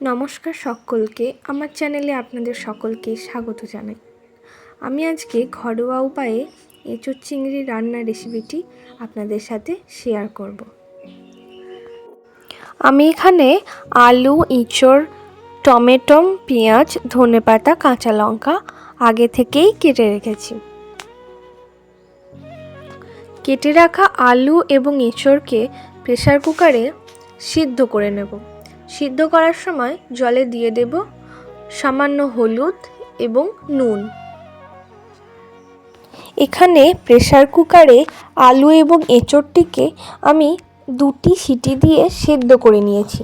নমস্কার সকলকে, আমার চ্যানেলে আপনাদের সকলকে স্বাগত জানাই। আমি আজকে ঘরোয়া উপায়ে এঁচোড় চিংড়ি রান্নার রেসিপিটি আপনাদের সাথে শেয়ার করব। আমি এখানে আলু, ইঁচড় টমেটো পেঁয়াজ ধনেপাতা কাঁচা লঙ্কা আগে থেকেই কেটে রেখেছি। কেটে রাখা আলু এবং এঁচড়কে প্রেসার কুকারে সিদ্ধ করে নেব। সিদ্ধ করার সময় জলে দিয়ে দেব সামান্য হলুদ এবং নুন। এখানে প্রেসার কুকারে আলু এবং এঁচড়টিকে আমি দুটি সিটি দিয়ে সেদ্ধ করে নিয়েছি।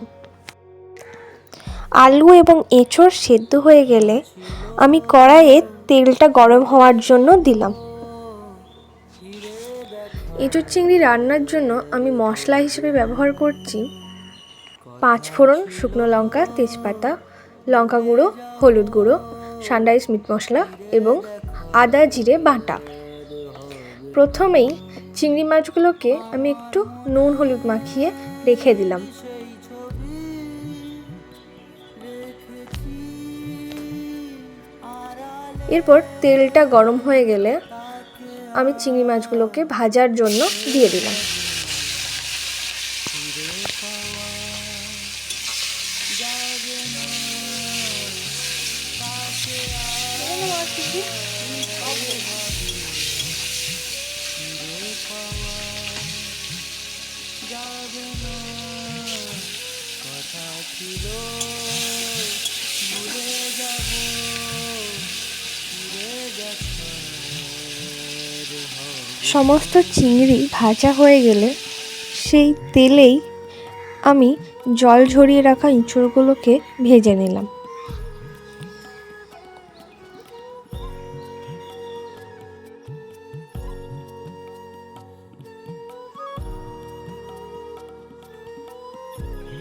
আলু এবং এঁচড় সেদ্ধ হয়ে গেলে আমি কড়াইয়ে তেলটা গরম হওয়ার জন্য দিলাম। এঁচোড় চিংড়ি রান্নার জন্য আমি মশলা হিসেবে ব্যবহার করছি পাঁচ ফোড়ন শুকনো লঙ্কা, তেজপাতা, লঙ্কা গুঁড়ো, হলুদ গুঁড়ো সানরাইস মিট মশলা এবং আদা জিরে বাটা। প্রথমেই চিংড়ি মাছগুলোকে আমি একটু নুন হলুদ মাখিয়ে রেখে দিলাম। এরপর তেলটা গরম হয়ে গেলে আমি চিংড়ি মাছগুলোকে ভাজার জন্য দিয়ে দিলাম। সমস্ত চিংড়ি ভাজা হয়ে গেলে সেই তেলেই আমি জল ঝরিয়ে রাখা ইঁচড়গুলোকে ভেজে নিলাম।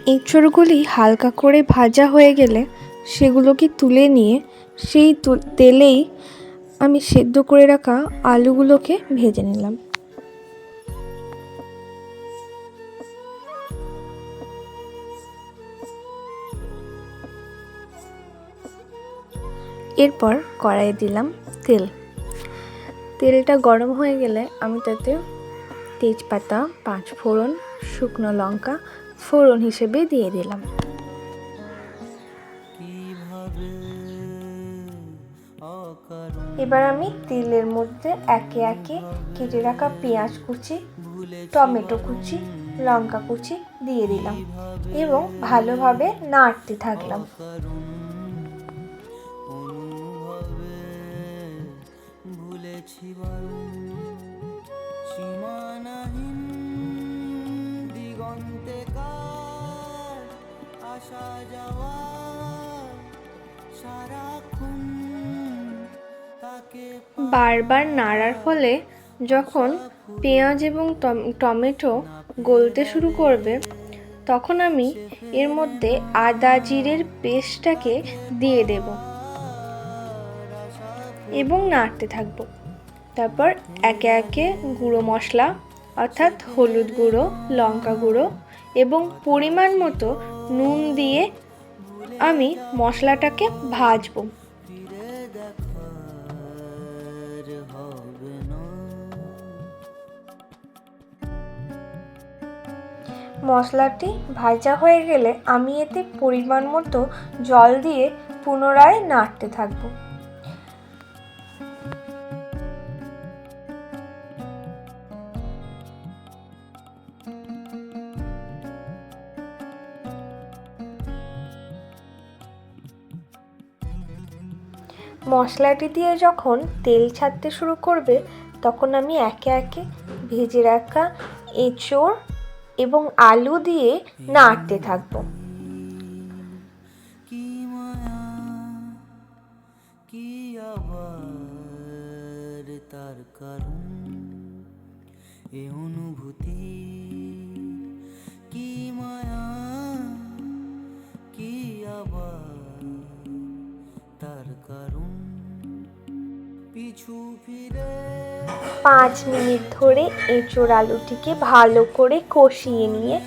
এঁচড়গুলি হালকা করে ভাজা হয়ে গেলে সেগুলোকে তুলে নিয়ে সেই তেলেই আমি সেদ্ধ করে রাখা আলুগুলোকে ভেজে নিলাম। এরপর কড়াইয়ে দিলাম তেল। তেলটা গরম হয়ে গেলে আমি তাতে তেজপাতা পাঁচ ফোড়ন শুকনো লঙ্কা ফোড়ন হিসেবে দিয়ে দিলাম। এবার আমি তেলের মধ্যে একে একে কেটে রাখা পেঁয়াজ কুচি, টমেটো কুচি, লঙ্কা কুচি দিয়ে দিলাম এবং ভালোভাবে নাড়তে থাকলাম। সীমানাহীন দিগন্তে আসা যাওয়া সারাক্ষণ বারবার নাড়ার ফলে যখন পেঁয়াজ এবং টমেটো গলতে শুরু করবে তখন আমি এর মধ্যে আদা জিরের পেস্টটাকে দিয়ে দেব এবং নাড়তে থাকব। তারপর একে একে গুঁড়ো মশলা, অর্থাৎ হলুদ গুঁড়ো, লঙ্কা গুঁড়ো এবং পরিমাণ মতো নুন দিয়ে আমি মশলাটাকে ভাজবো। মশলাটি ভাজা হয়ে গেলে আমি এতে পরিমাণ মতো জল দিয়ে পুনরায় নাড়তে থাকব। মশলাটি দিয়ে যখন তেল ছাড়তে শুরু করবে, তখন আমি একে একে ভেজে রাখা এঁচোড় এবং আলু দিয়ে নাড়তে থাকব। তার কারণ? অনুভূতি কি মায়া, কি আবার তার কারণ? পাঁচ মিনিট ধরে এঁচোড় আলুটিকে ভালো করে কষিয়ে নিয়ে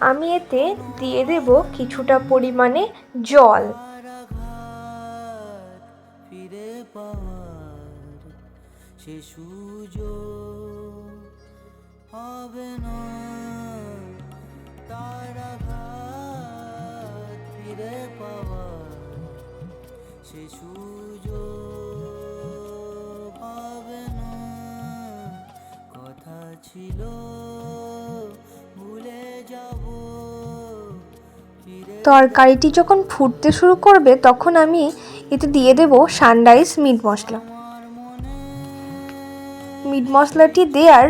আমি এতে দিয়ে দেব কিছুটা পরিমাণে জল। সে সুযোগ হবে না। তারা ফিরে পাওয়ার সে সুযোগ ছিল। ভুলে যাব। তরকারিটি যখন ফুটতে শুরু করবে তখন আমি এতে দিয়ে দেব সানরাইজ মিট মশলা। মিট মশলাটি দেওয়ার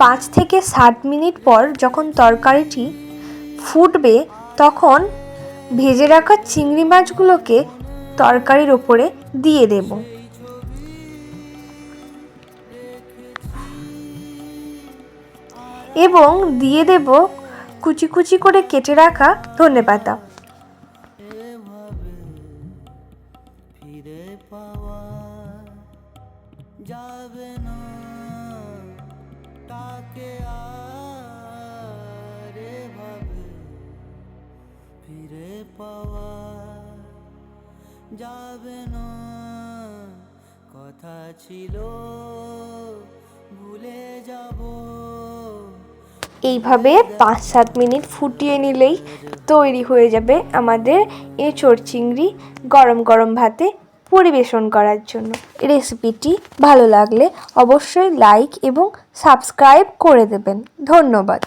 পাঁচ থেকে সাত মিনিট পর যখন তরকারিটি ফুটবে তখন ভেজে রাখা চিংড়ি মাছগুলোকে তরকারির ওপরে দিয়ে দেব। এবং দিয়ে দেব কুচি কুচি করে কেটে রাখা ফিরে পাওয়া যাবে না, তাকে আর এভাবে ফিরে পাওয়া যাবে না। কথা ছিল, ভুলে যাব। এইভাবে পাঁচ সাত মিনিট ফুটিয়ে নিলেই তৈরি হয়ে যাবে আমাদের এঁচোড় চিংড়ি গরম গরম ভাতে পরিবেশন করার জন্য। রেসিপিটি ভালো লাগলে অবশ্যই লাইক এবং সাবস্ক্রাইব করে দেবেন। ধন্যবাদ।